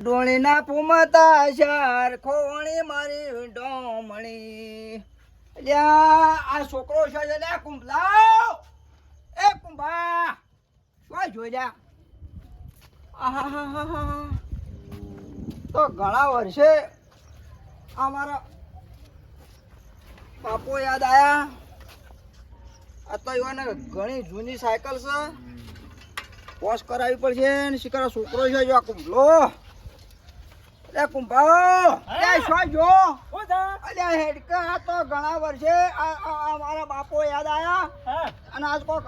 ડોણીના પુમતા શાર ખોણી મારી ડોમણી. આ છોકરો છે લ્યા એ કુંભા! શું જોઈ લ્યા. તો ઘણા વર્ષે અમારા બાપો યાદ આયા. આ તો એવાને ઘણી જૂની સાયકલ છે. વોશ કરાવી પડશે ને, શિકાર છોકરો છે જો આ કુંભલો. અરે કુંભાઓ અરે શું જો અરે હેડકા આ તો ઘણા વર્ષે આ મારા બાપો યાદ આયા. અને આજ કોક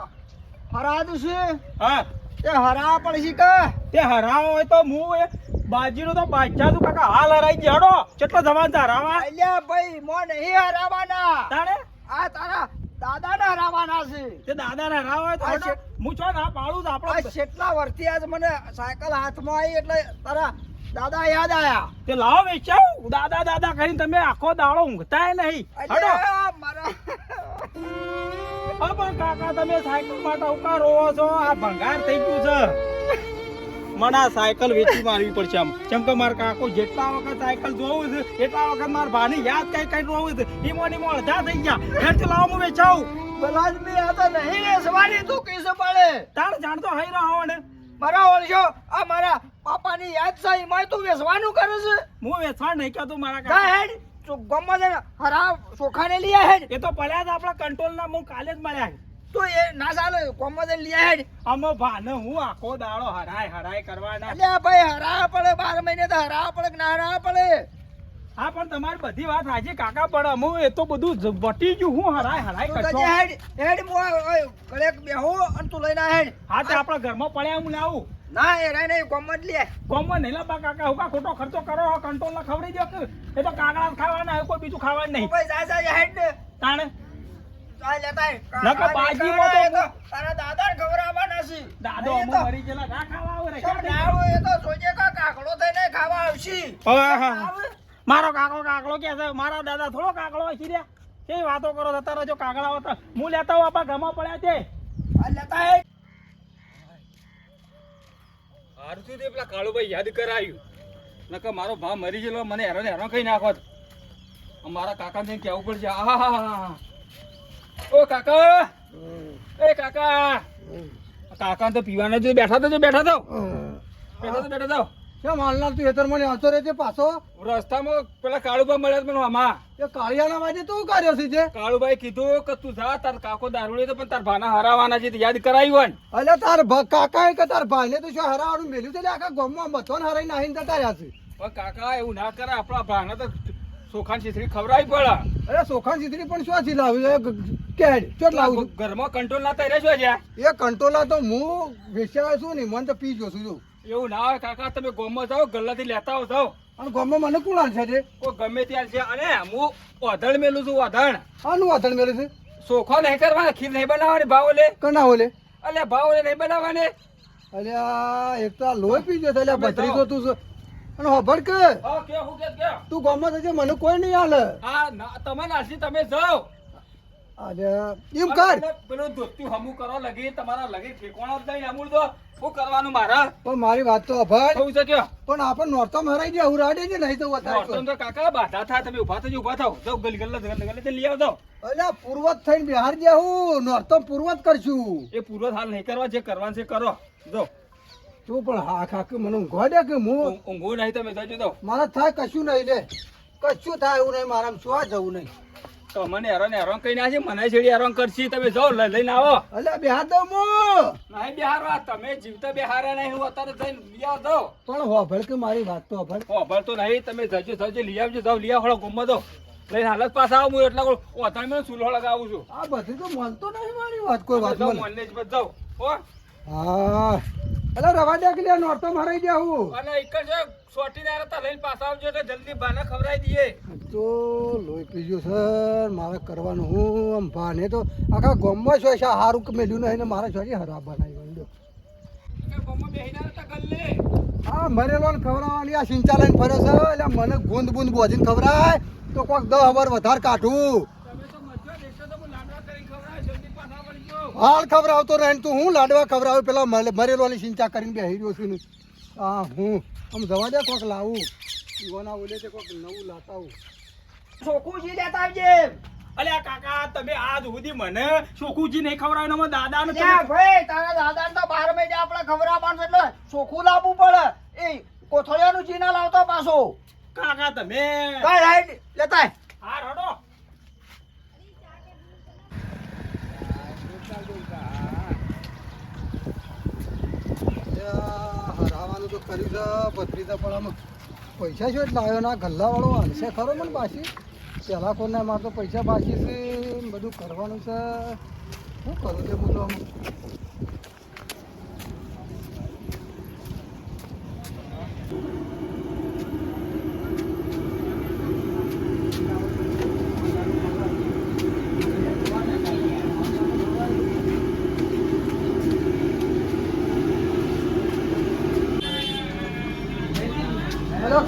હરાદ છે. હા. તે હરા પડશે કે? તે હરાવો હોય તો હું એ બાજીનો તો બાદશાહ તું કાકા હાલ હરાઈ જડો કેટલો જવાન છે હરાવા? અલ્યા ભાઈ મો નહીં હરાવાના. તાણે? આ તારા દાદાના હરાવાના છે. તે દાદા ને હરાવા તો હું છો ના પાડું છું આપણો કેટલા વર્ષથી આજ મને સાયકલ હાથમાં આવી એટલે તારા દાદા યાદ આયા? તે લાવો વેચાવ. દાદા દાદા કરીને તમે આખો દાડો ઊંઘતા નહીં. હડો. મારા હા પણ કાકા તમે સાયકલ માટે ઉકા રોવો છો. આ ભંગાર થઈ ગયું છે. મને આ સાયકલ વેચી મારવી પડશે આમ. કેમ કે મારા કાકો જેટલા વખત સાયકલ જોવું છે એટલા વખત મારા ભાની યાદ કઈ કઈ જોવું છે. ઈમો ને અડધા થઈ ગયા. હેઠ લાવો હું વેચાવું. બલાજ મે આ તો નહીં વેસવાની તું કીસે પડે? તાણ જાણતો હઈ રહ્યો ને. મારા ઓળશો આ મારા પાપાની યાદ છે એમાં તું વેસવાનું કરે છે? હું વેચવા નહીં કહેતો મારા કાકા. હેડ તો ગમમાં જઈને હરા ચોખાને લીયા હેડ. એ તો પડ્યા હતા આપણા કંટ્રોલ ના હું કાલે જ મળ્યા તો એ ના ચાલે ગમમાં જઈને લીયા હેડ. આમાં ભાને હું આખો દાડો હરાય હરાય કરવાના. અલ્યા ભાઈ હરા પડે બાર મહિને તો હરા પડે કે ના હરા પડે? હા પણ તમારી બધી વાત સાચી કાકા પણ હું એ તો બધું વટી ગયું હું હરાય હરાય કરતો. હેડ હેડ મો ગળે બેહો અને તું લઈને હેડ. હા તે આપણા ઘરમાં પડ્યા હું લાવું. ના એ રે નહીં કોમન જ લે. કોમન નહીં. લાપા કાકા હું કા ખોટો ખર્ચો કરો કંટ્રોલ ના ખવડી દો કે. એ તો કાગડા ખાવાના હે કોઈ બીજું ખાવાનું નહીં. ભાઈ જા જા હેડ. તાણે? લેતા તો તારા દાદાને ખવડાવવાના છે. દાદો અમુ મરી ગયેલા ના ખાવા આવે રે ના એ તો સોજે કા કાકડો થઈને ખાવા આવશે. હા, હા. મારો કાકો કાકડો કે છે? મારા દાદા થોડો કાકડો હોય છે કેવી વાતો કરો છો? તારા જો કાગડા હોતા હું લેતા હું આપણા ઘરમાં પડ્યા છે. આ લેતા હેડ. હારું થયું તે પેલા કાળુભાઈ યાદ કરાયું. નકર મારો ભાવ મરી ગયેલો મને હેરાન હેરાન કહી નાખોત મારા કાકા ને કેવું પડશે? હા ઓ કાકા! એ કાકા! કાકા તો પીવાના જો બેઠા તો બેઠા તો. બેઠા તો બેઠા તો. કેમ હાલના તું હેતર મને આવતો રહે છે પાછો? રસ્તામાં પેલા કાળુભાઈ મળ્યા મને આમાં. એ કાળિયાના વાજે તું કાર્યો છે જે? કાળુભાઈ કીધું કે તું જા તાર કાકો દારૂડી તો પણ તાર ભાના હરાવાના છે તે યાદ કરાવી હોય અલે તાર કાકા કે તાર ભાઈને તો શું હરાવાનું મેલ્યું છે? આખા ગામમાં મથોન હરાઈ નાહીને જતા રહ્યા છે. પણ કાકા એવું ના કરે આપણા ભાના તો સોખાન છીથરી ખવડાવી પડે. અરે સોખાન સીતરી પણ શું છે? લાવ્યું કેડ ચોટ લાવું ઘરમાં કંટ્રોલ ના થાય શું છે એ કંટોલા તો હું વેચ્યા છું ને મને તો પી જો છું એવું ના હોય કાકા તમે ગોમમાં જાઓ ગલ્લાથી લેતા આવો જાઓ અને ગોમમાં મને કોણ આલશે છે કોઈ ગમે ત્યાં છે અને હું ઓધણ મેલું છું ઓધણ. આનું વાથણ મેલું છે? સોખો નહીં કરવાના ખીર નહીં બનાવવાની ભાવલે કના હોલે અલ્યા ભાવલે નહીં બનાવવાની. અલ્યા એક તો આ લોહી પી જશે અલ્યા ભત્રી તો તું અને હોભળ કે તું ગોમમાં જજે મને કોઈ નહીં હાલે હા ના તમે નાસી તમે જાઓ. અરે એમ કર. પેલો- પેલું હમુ કરો લગી તમારા લગી ઠેકવાના જ નહીં અમૂલ તો. શું કરવાનું મારા? પણ મારી વાત તો અભાઈ થવું છે કે? પણ આપણ નોર્તો મરાઈ જાય ઉરાડે રાડે છે નહીં તો વધારે નોરતમ તો કાકા બાધા થાય તમે ઊભા થજો ઊભા થાવ જાઓ ગલ ગલ ગલ ગલ્લા લઈ આવજો. અલ્યા પૂર્વત થઈને બિહાર હું. નોરતો પૂર્વત કરશું. એ પૂર્વત હાલ નહીં કરવા જે કરવાનું છે કરો. જો તું પણ હા કાકી મને ઊંઘવા દે કે હું? ઊંઘું નહીં તમે જજો તો મારા થાય કશું નહીં લે. કશું થાય એવું નહીં મારા શું જવું નહીં. તો મને હેરાન હેરાન કઈ ના છે મને છેડી હેરાન કરશી. તમે લઈ લઈને આવો. અલ્યા બિહાર દઉં હું નહીં બિહારવા તમે જીવતા બિહારે નહીં હું અત્યારે જઈને લઈ દો પણ હોભળ કે મારી વાત તો હોભળ. ખબર તો નહીં તમે જજો જજો લઈ આવજો જાઓ લઈ આવો ગમમાં દો. લઈને હાલત પાછા આવું હું એટલા ઓથાણ મેં સુલો લગાવું છું. આ બધી તો મનતો નહીં મારી વાત કોઈ વાત મને જ બસ હો. હા. અલ્યા રવા દે કે લ્યા નોરતો મારી ગયા હું. અને એક જ સોટી ના હતા લઈને પાછા આવજો એટલે જલ્દી બાને ખવડાવી દઈએ. તો લોહી પીજો સર મારે કરવાનું હું આમ ભાને તો આખા ગામમાં છો છે હારું કે મેલ્યું નહીં ને મારે છોડી છે બનાવી હતા મરેલો ને ખવડાવવાની આ સિંચા લઈને ફર્યો છે એટલે મને ગુંદ બુંદ બોજીને ખવડાય તો કોઈક દસ હવાર વધારે કાઢું. હું હાલ ખવડાવતો રહે તું હું લાડવા ખવડાવે? પેલા મરે- મરેલો ની સિંચા કરીને બેહી રહ્યો છું ને. આ હું આમ જવા દે કોક લાવું. ઈવાના ઓલે છે કોક નવું લાતા આવું. ચોખ્ખું લેતા આવજે. અલ્યા કાકા તમે આજ સુધી મને સોખુજી નહીં ખવડાવ્યું મને દાદા ને ભાઈ તારા દાદાને તો બાર મહિને આપણે ખવડાવવાનું એટલે ચોખ્ખું લાવવું પડે. એ કોથળિયાનું ચીના લાવતો પાછો. કાકા તમે કઈ રાઈટ લેતા. હા રડો ત્યાં હરાવાનું તો કર્યું છે પથરી તો પણ આમ પૈસા શું એટલે આવ્યો ના ગલ્લાવાળો હાલશે ખરો મને પાછી? પહેલાં કોને મારે તો પૈસા બાકી છે બધું કરવાનું છે. શું કરું તે બધું આમ?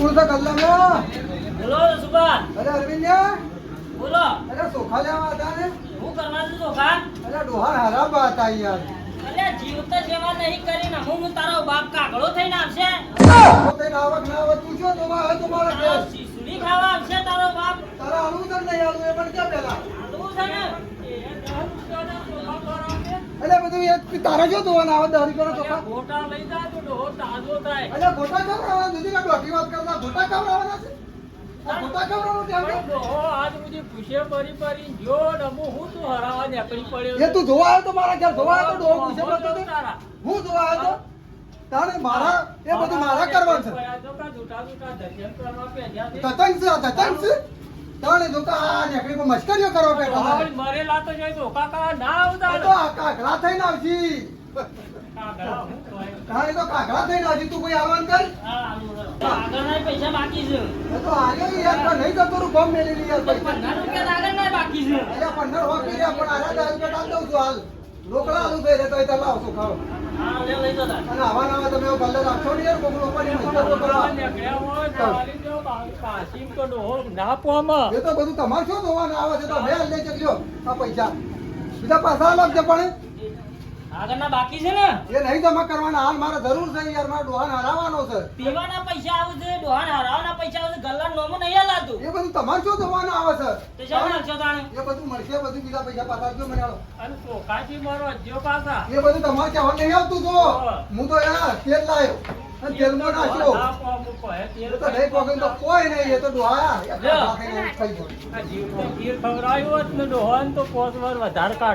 કોણ છે ગલ્લામાં બોલો સુભા અરે અરવિંદ. બોલો. અરે સોખા લેવા હતા ને. હું કરવા છું સોખા અરે ડોહાર હરાબા હતા યાર. અરે જીવતા સેવા નહીં કરીને હું હું તારો બાપ કાગળો થઈને આવશે? પોતે આવક ના આવક તું આવે તો મારા તારો ઘેર? શીશુડી ખાવા આવશે તારો બાપ. તારા આલુ તો નહીં આલુ એ પણ કે પેલા આવું છે ને એ દસ રૂપિયાના ચોખા કરાવશે. એટલે બધું એ તારા જો ધોવાના આવે દસ કરો ચોખા ગોટા લઈ જા તો ડોહો તાજો થાય એટલે ગોટા ખવડાવવાના દૂધી કા દોઢી વાત કરતા ગોટા ખવડાવવાના છે ગોટા ખવડાવવાનું ત્યાં ડોહો આજ મુજે ખુશે પરી પરી જો ડબો હું તું હરાવા નીકળી પડ્યો એ તું જોવા આવ્યો તો મારા ઘેર જોવા આવ્યો તો ડોહો પૂછે પડતો હું જોવા આવ્યો તારે મારા એ બધું મારા કરવાનું છે. તતંગ છે તતંગ છે તાણે ધોકા આ નેકડી પર મસ્કરીઓ કરો ડોહો મરેલા તો જોઈ ધોકા કરવા ના આવતા તો કાકડા થઈને આવજી. તાણે તો કાકડા થઈને આવશી તું કોઈ આવવાનું કર. આગળના પૈસા બાકી છે. તો આગળ યાર તો નહીં જતો રું ગમ મેલેલી યાર પૈસા. પંદર રૂપિયા આગળના બાકી છે. અલ્યા પંદર રહ્યા પણ આરા દસ રૂપિયા દઉં છું હાલ. રોકડા આલુ ભેરે તો એ તલાવ છો લે જતા અને આવા નવા તમે કલર રાખશો ને યાર? તો કરવા ના પોમાં એ તો બધું તમારે શું જોવાનું આવે છે તો બે લઈ જજો. આ પૈસા. બીજા પાછા અલગ છે પણ આગળના બાકી છે ને? એ નહીં તમે કરવાના હાલ મારે જરૂર છે યાર મારે ડોહાન હરાવવાનો છે. પીવાના પૈસા આવે છે ડોહાન હરાવવાના પૈસા આવે છે ગલ્લા નોમો નહીં હલાતું. એ બધું તમારે શું જોવાનું આવે છે? તો શા નાખશો તાણે? એ બધું મળશે બધું બીજા પૈસા પાછા આપજો મને આલો અને કાચી મારો જો પાછા. એ બધું તમારે કહેવા નહીં આવતું તો હું. તો યાર તેલ અને તેલમાં નાખ્યો એ તો નહીં તો કોઈ નહીં એ તો ડોહા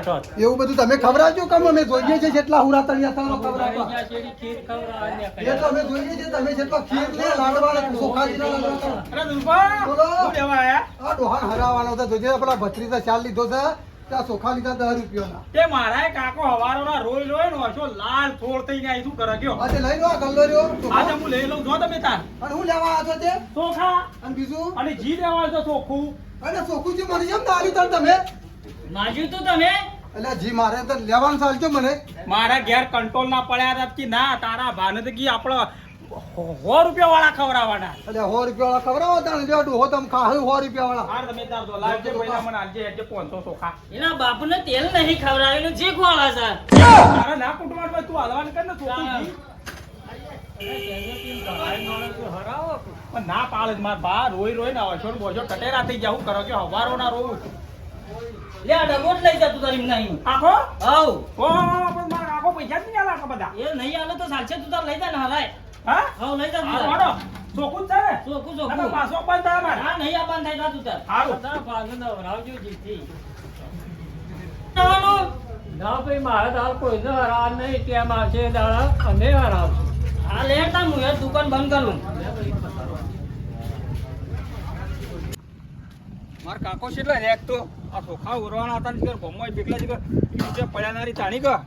તો. એવું બધું તમે ખવડાવજો કે અમે જોઈએ છે જેટલા હુરા તળિયા મારી ખવડાવવા. એ તો અમે જોઈએ છે તમે જેટલા ખીર ને લાડવા ને ચોખાજીના લાડવા કરો. અરે દુર્બા બોલો. શું લેવા આયા? આ ડોહાન હરાવવાનો છે જોજે આપણા ભત્રીજા ચાલ લીધો છે. ત્યાં ચોખા લીધા દસ રૂપિયાના. તે મારા કાકો હવારોના રોજ રોય નો હશો લાલ થોડ થઈને આવી શું કરે ગયો આજે લઈ લો આ ગલ્લો રહ્યો. આજે હું લઈ લઉં જો તમે તાર. અને હું લેવા આવ્યો છો? તે ચોખા અને બીજું? અને જી લેવા છો ચોખું અને ચોખું જે મને એમ ના તને તમે? નાજ્યું તું તમે? એટલે જી મારે તો લેવાનું ચાલજો મને. મારા ઘેર કંટ્રોલ ના પડ્યા હતા કે ના તારા ભાને તો કી આપણે સો રૂપિયા વાળા ખવડાવવાના. એટલે સો રૂપિયા વાળા ખવડાવો તને જો ડોહો તમે ખાહું સો રૂપિયા વાળા હાર તમે તાર દો લાવજે પહેલા મને આલજે એટલે 500 ચોખા એના બાપને તેલ નહીં ખવડાવેલું જે ખવાળા છે. તારા ના કુટુંબમાં તું હાલવાનું કર ને તું. ના પાડે જ માર બા રોઈ રોઈ ને હશો બોજો ટટેરા થઈ જાવ કરો કે હવારો ના રોવું લે આ ડબો જ લઈ જા તું તારી નહીં. આખો? આવ. ઓ પણ મારા આખો પૈસા જ નહીં આલા બધા. એ નહીં આલે તો સાચે તું તાર લઈ જા ને હલાય. હા? હાવ લઈ જાવ તું તાર. ચોખ્ખું જ છે ને? આ તો ચોખ્ખું પાછો પણ થાય મારે. હા નહીં આબાન થાય જા તું તાર. હારું. તારા ફાધર નવરાવજો જીતી? ના ભાઈ મારે દાળ કોઈને હરાવ નહીં. કેમ આવશે દાડા અને હરાવ હા લે તાર હું દુકાન બંધ કરું. માર કાકો છે એટલે રેક તો. આ ચોખા ઉરવાના હતા ને ભમવાય પીકલા જ પડ્યા નારી તાણી કા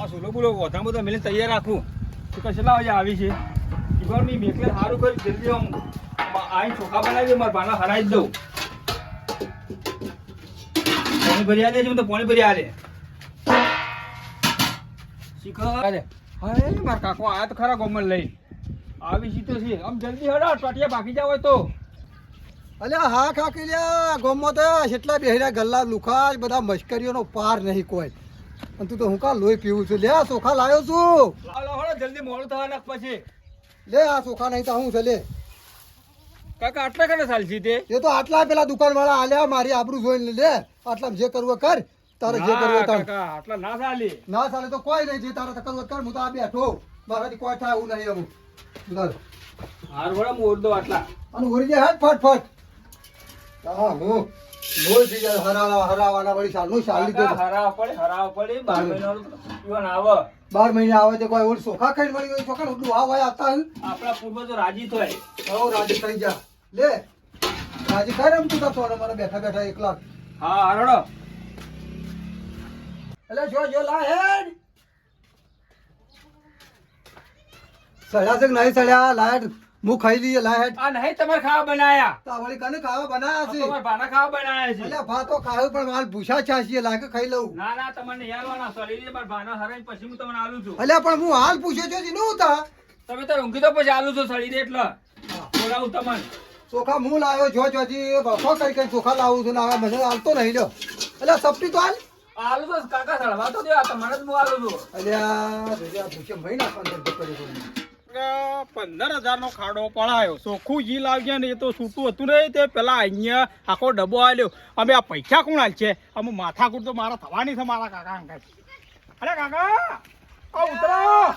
આ સુલો બુલો વધારે બધા મેલે તૈયાર રાખું. તો કેટલા વાગે આવી છે. ઈવાર મી મેકલે સારું કરી, જલ્દી આમ આઈ ચોખા બનાવી દે, મારા ભાના હરાઈ જ દઉં. પાણી ભરી આલે છે તો પાણી ભરી આલે. શીખો અરે હાય મારા કાકો આયા તો ખરા ગમન લઈ આવી સીતો છે. આમ જલ્દી હડા ટાટિયા બાકી જાવ તો. અલ્યા, હા, કાકી, લ્યા, ગોમમાં તો એટલા બેહર્યા ગલ્લા લુખા બધા મશ્કરીઓનો પાર નહીં કોઈ. અને તું તો હું કા લોહી પીવું છું? લ્યા ચોખા લાવ્યો છું. હાલો હાલો જલ્દી મોડું થવા નાખ પછી. લે આ ચોખા નહીં તો હું છે લે. કાકા આટલા કને ચાલશી તે? એ તો આટલા પેલા દુકાન વાળા આલ્યા મારી આબરૂ જોઈને લે. આટલા જે કરવું કર. તારે જે કરવું કર કાકા આટલા ના ચાલી. ના ચાલે તો કોઈ નહીં જે તારે કરવું કર. હું તો આ બેઠો મારાથી કોઈ થાય એવું નહીં એવું ચાલ. હાર વડા મોર દો આટલા. અને ઉરી જાય હાથ ફટ ફટ. હા હું. લોહી થઈ જાય હરાવા હરાવાના વળી સાલનું સાલ લીધો કાકા, પડે હરાવ પડે બાર મહિનાનું આવે. બાર મહિને આવે તો કોઈ ઓલું સોખા ખાઈને મળી ગયું ચોખા ઉડું આવ હોય આવતા આપણા પૂર્વજો રાજી થાય. હો રાજી થઈ જા. લે રાજી ખાઈ રમતું તું તો મને બેઠા બેઠા એકલા. હા હરડો. એટલે જો જો લા હેડ. સળ્યા છે નહીં સળ્યા? લાયટ હું ખાઈ લઈએ લાયટ આ નહીં તમારે ખાવા બનાયા. તા વળી કને ખાવા બનાયા છે? તમારે ભાના ખાવા બનાયા છે. એટલે ભાતો ખાવ પણ માલ ભૂસા છાસીએ લાગે ખાઈ લઉં. ના ના તમને યારવાના શરીરે પર ભાના હરાઈ પછી હું તમને આલું છું. એટલે પણ હું હાલ પૂછ્યો જી નું તા તમે તો ઊંઘી તો પછી આલું છું શરીરે એટલે. બોલાવું તમને. ચોખા હું લાવ્યો જો જોજી બસો કરી કરી ચોખા લાવું છું ના મને હાલતો નહીં લ્યો. એટલે સપટી તો હાલ. આલુ તો કાકા સળવા તો દે આ તમને જ હું આલું છું. એટલે ભૂસે ભાઈ નાખવાનું છે. પંદર હજાર નો ખાડો પડાયો. ચોખ્ખું જી લાવજે ને એ તો છૂટું હતું ને તે પેલા અહીંયા આખો ડબ્બો આલ્યો. અમે આ પૈસા કોણ હાલ છે અમે માથાકૂટ તો મારા થવાની છે મારા કાકા અંકલ અરે કાકા આ ઉતરો.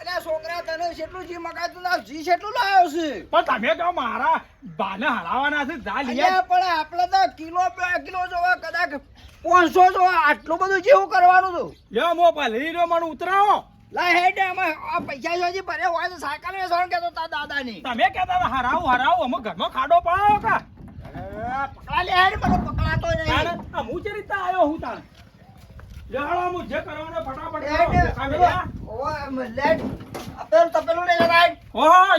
અલ્યા છોકરા તને જેટલું જી મગાતું ના જી કેટલું લાવ્યો છે. પણ તમે કહો મારા બાને હરાવાના છે જા પણ આપણે તો કિલો કિલો જોવા કદાચ પાંચસો જોવા આટલું બધું જેવું કરવાનું હતું. લ્યો મો ભલી રહ્યો મને ઉતરાવો. લા હેડ આમાં આ પૈસા જોજી ભરે હોય તો સાયકલ વેચવાનું કહેતો તા દાદાની? તમે કેતા હતા હરાવું હરાવું અમે ઘરમાં ખાડો પડાયો કા? પકડા લે હેડ મને પકડાતો નહીં. આ હું જે રીતે આવ્યો હું તાણ? લ્યો હું જે કરવાનો ફટાફટ. ઓય લેટ આપેલ તપેલું લઈ લેતા હેડ.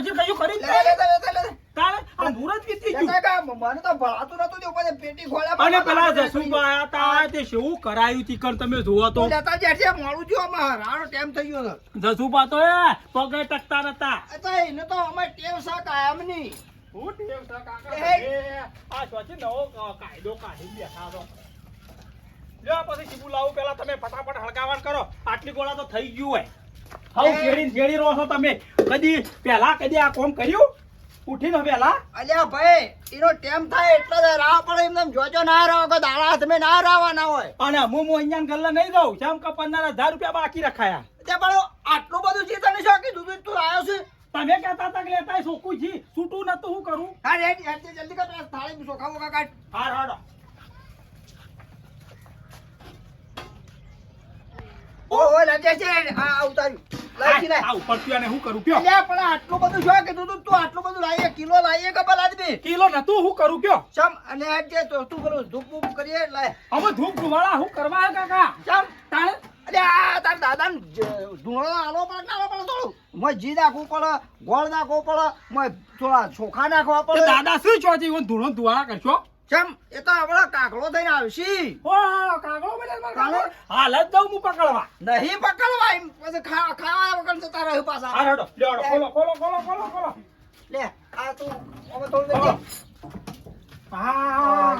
હજી કયું કરી લે લે લે લે. લે આ મુરત વીતી ગયું લેતા મને તો ભણાતું નતું તે ઉપર પેટી ખોલ્યા અને પેલા જસુભા આયા તા તે શું કરાયું તીકર તમે જોવો તો. તો જેઠે મોડું થયું આમાં રાણો ટાઈમ થઈ ગયો છે. તો એ પગે ટકતા નતા. તો એને તો અમારે ટેવ છે કાયમની હું ટેવ છે કાકા એ. આ સ્વચ્છ નવો કાયદો કાઢી બેઠા છો લ્યો પછી શીબુ લાવું પેલા તમે ફટાફટ હળગાવણ કરો. આટલી ગોળા તો થઈ ગયું હોય. હવે રહો છો તમે. કદી પેલા કદી આ કોમ કર્યું? ઉઠીને પેલા અલ્યા ભાઈ એનો ટેમ થાય એટલે જ રાહ પડે એમને જોજો ના રહો કે દાડા તમે ના રાવાના હોય. અને હું હું અહીંયા ગલ્લા નહીં દઉં જેમ કે પંદર હજાર રૂપિયા બાકી રખાયા. તે પણ આટલું બધું જે તને શું કીધું તું તું આવ્યો છે. તમે કહેતા હતા કે લેતા સોકું જી. છૂટું નતું હું કરું. હા રેડ જલ્દી કર થાળી સોખા બોખા કાઢ હા હાડો. ઓ ઓ છે આ આ ઉતાર્યું લાગી આ ઉપર હું કરું કયો પણ આટલું બધું શું કીધું તું તું આટલું બધું લાવીએ કિલો લાવીએ કે ભલા આદમી કિલો નતું હું કરું કયો સમ અને આ જે તો તું પેલું ધૂપ બૂપ કરીએ લાય. હવે ધૂપ ધુવાળા હું કરવા હે કાકા? સમ તાણે? અરે આ તાર દાદા ધૂણો આલો પડે ના પડે થોડું મોય જી નાખવું પડે ગોળ નાખવો પડે મોય થોડા ચોખા નાખવા પડે. દાદા શું છે ધૂણો ધુવાળા કરશો? ચમ એ તો આપડે કાકડો થઈને આવશી. હાલ જ દઉં હું પકડવા. નહીં પકડવા એમ પછી ખા ખાવા વગર જતા રહ્યો પાછા. હાડો, ખોલો ખોલો ખોલો ખોલો ખોલો. લે આ તું હવે થોડું. હા.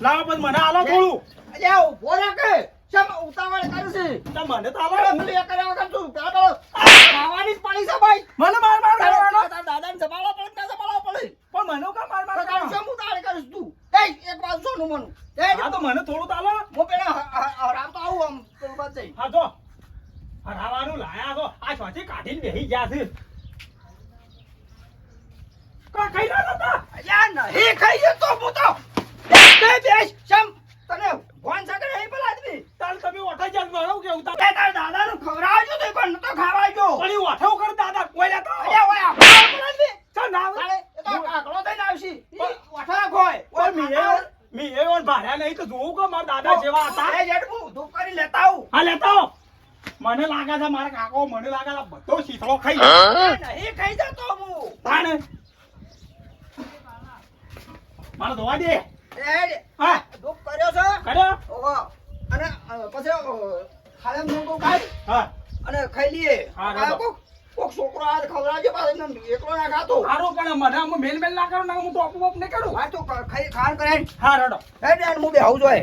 લાવો પછી મને આલો થોડું. અલ્યા ઊભો રાખે ચમ ઉતાવળ કરે છે તમ મને તો આલો પેલું એ કર્યા વગર તું પેલા ખાવાની જ પડી છે ભાઈ. મને માર માર દાદાને ના પડે પણ મને કા માર માર તો શું ઉતાવળ કરીશ તું? એ એક બાજુ સોનું મનું. એ તો મને થોડું તો હાલો હું પેલા હ- હ- તો આવું આમ પેલું બાદ જઈ હા જો. હરાવાનું લાયા તો આ છોથી કાઢીને બેહી ગયા છે. કા કઈ ના નતા યા નહીં ખાઈએ તો હું તો. બે બેસ શમ? તને ભોન છે હે પેલા આદમી? તાલ તમે ઓઠા જલ મારો કે ઉતા તે તાર દાદા નું ખવડાવજો તો પણ તો ખાવાજો પણ ઓઠો કર દાદા? કોઈ લેતો અરે ઓય આ પેલા આદમી. ચાલ ના તો કાકડો થઈને આવશી ઈ ખોય પણ મી એ ઓન ભાર્યા નહીં તો જોવું કે મારા દાદા જેવા હતા? એ જેઠ ધૂપ કરી લેતા આવું. હા લેતો મને લાગે છે મારા કાકો મને લાગે છે બધો શીતળો ખાઈ નહીં ખાઈ જતો હું. તાણે? મારે ધોવા દે. એ હા. ધૂપ કર્યો છે? કર્યો? ઓહો. અને પછી ખાલે મૂકો ખાઈ. હા. અને ખાઈ લઈએ. હા. કોક કોક છોકરો આ ખવડાવજો પાછો એકલો ના ખાતો. હારો પણ મને અમે મેલ મેલ ના કરો ના હું તો અપ અપ નહીં કરું. હા તો ખાઈ ખાણ કરે હા રડો. હે હેડ હું બે આવું જોઈએ